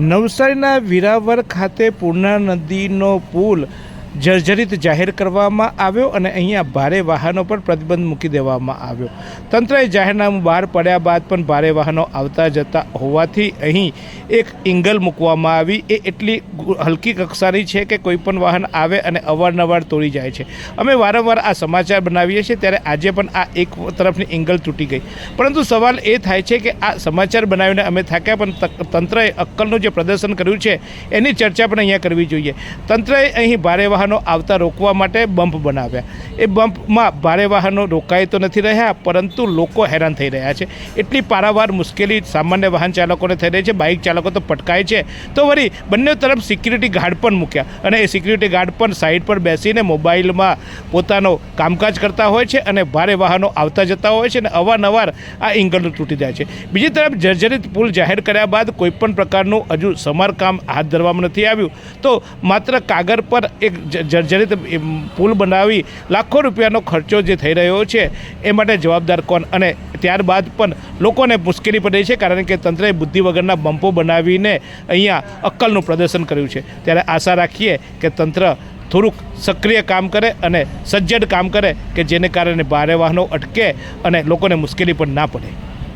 નવસારીના વિરાવર ખાતે પૂર્ણા નદીનો પુલ જર્જરિત જાહેર કરવામાં આવ્યો અને અહીંયા ભારે વાહનો પર પ્રતિબંધ મૂકી દેવામાં આવ્યો. તંત્રએ જાહેરનામું બહાર પડ્યા બાદ પણ ભારે વાહનો આવતા જતા હોવાથી અહીં એક ઇંગલ મૂકવામાં આવી. એ એટલી હલકી કક્ષાની છે કે કોઈપણ વાહન આવે અને અવારનવાર તોડી જાય છે. અમે વારંવાર આ સમાચાર બનાવીએ છીએ ત્યારે આજે પણ આ એક તરફની એંગલ તૂટી ગઈ. પરંતુ સવાલ એ થાય છે કે આ સમાચાર બનાવીને અમે થાક્યા પણ તંત્રએ અક્કલનું જે પ્રદર્શન કર્યું છે એની ચર્ચા પણ અહીંયા કરવી જોઈએ. તંત્રએ અહીં ભારે વાહનો આવતા રોકવા માટે બમ્પ બનાવ્યા. એ બમ્પમાં ભારે વાહનો રોકાઈ તો નથી રહ્યા, પરંતુ લોકો હેરાન થઈ રહ્યા છે. એટલી પારાવાર મુશ્કેલી સામાન્ય વાહન ચાલકોને થઈ રહી છે, બાઇક ચાલકો તો પટકાય છે. તો વળી બંને તરફ સિક્યુરિટી ગાર્ડ પણ મૂક્યા અને એ સિક્યુરિટી ગાર્ડ પણ સાઈડ પર બેસીને મોબાઈલમાં પોતાનો કામકાજ કરતા હોય છે અને ભારે વાહનો આવતા જતા હોય છે અને અવારનવાર આ એંગલ તૂટી જાય છે. બીજી તરફ જર્જરિત પુલ જાહેર કર્યા બાદ કોઈપણ પ્રકારનું હજુ સમારકામ હાથ ધરવામાં નથી આવ્યું. તો માત્ર કાગળ પર એક જર્જરિત પુલ બનાવી લાખો રૂપિયાનો ખર્ચો જે થઈ રહ્યો છે એ માટે જવાબદાર કોણ? અને ત્યારબાદ પણ લોકોને મુશ્કેલી પડે છે કારણ કે તંત્રએ બુદ્ધિ વગરના બમ્પો બનાવીને અહીંયા અક્કલનું પ્રદર્શન કર્યું છે. ત્યારે આશા રાખીએ કે તંત્ર થોડુંક સક્રિય કામ કરે અને સજ્જડ કામ કરે કે જેને કારણે ભારે વાહનો અટકે અને લોકોને મુશ્કેલી પણ ના પડે.